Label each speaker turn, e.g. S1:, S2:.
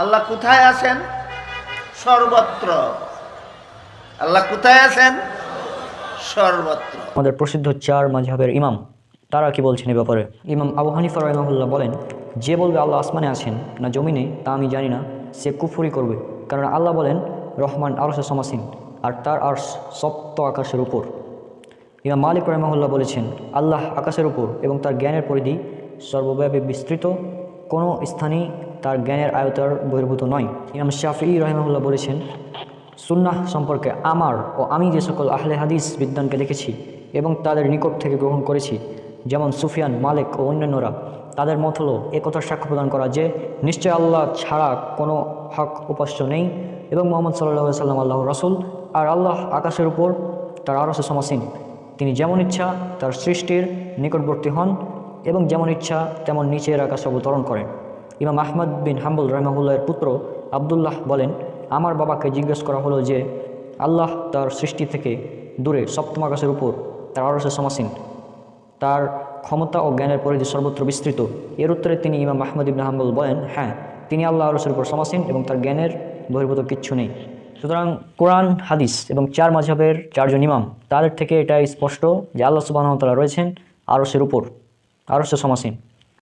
S1: আল্লাহ কোথায় আছেন? সর্বত্র। আল্লাহ কোথায় আছেন? সর্বত্র।
S2: আমাদের প্রসিদ্ধ চার মাঝহাবের ইমাম, তারা কি বলছেন এই ব্যাপারে? ইমাম আবু হানিফা রহমাহুল্লাহ বলেন, যে বলবে আল্লাহ আসমানে আছেন না জমিনে, তা আমি জানি না। সে কুফুরি করবে। কারণ আল্লাহ বলেন, রহমান আরসে সমাসীন, আর তার আর সপ্ত আকাশের উপর। ইমাম মালিক রহমাহুল্লাহ বলেছেন, আল্লাহ আকাশের উপর এবং তার জ্ঞানের পরিধি সর্বব্যাপী বিস্তৃত। কোনো স্থানেই তার জ্ঞানের আয়তার বহির্ভূত নয়। ইমাম শাফি রহমাহুল্লাহ বলেছেন, সুন্নাহ সম্পর্কে আমার ও আমি যে সকল আহলে হাদিস বিদ্যানকে দেখেছি এবং তাদের নিকট থেকে গ্রহণ করেছি, যেমন সুফিয়ান, মালিক ও অন্যান্যরা, তাদের মত হলো একথার সাক্ষ্য প্রদান করা যে, নিশ্চয় আল্লাহ ছাড়া কোনো হক উপাস্য নেই এবং মোহাম্মদ সাল্লাহ সাল্লাম আল্লাহ রসুল আর আল্লাহ আকাশের উপর তার আরসে সমাসীন। তিনি যেমন ইচ্ছা তার সৃষ্টির নিকটবর্তী হন এবং যেমন ইচ্ছা তেমন নিচের আকাশে অবতরণ করেন। ইমাম আহমদ বিন হাম্বুল রহমাহুল্লাহের পুত্র আবদুল্লাহ বলেন, আমার বাবাকে জিজ্ঞেস করা হলো যে, আল্লাহ তার সৃষ্টি থেকে দূরে সপ্তম আকাশের উপর তার আরসে সমাসীন। তার ক্ষমতা ও জ্ঞানের পরিধি সর্বত্র বিস্তৃত। এর উত্তরে তিনি ইমাম আহমদ ইবন হাম্বুল বলেন হ্যাঁ তিনি আল্লাহ আরসের উপর সমাসীন এবং তার জ্ঞানের বহির্ভূত কিচ্ছু নেই। সুতরাং কোরআন, হাদিস এবং চার মাঝহের চারজন ইমাম, তাদের থেকে এটা স্পষ্ট যে আল্লাহ সুবাহতালা রয়েছেন আরসের উপর। আরসে সমাসীন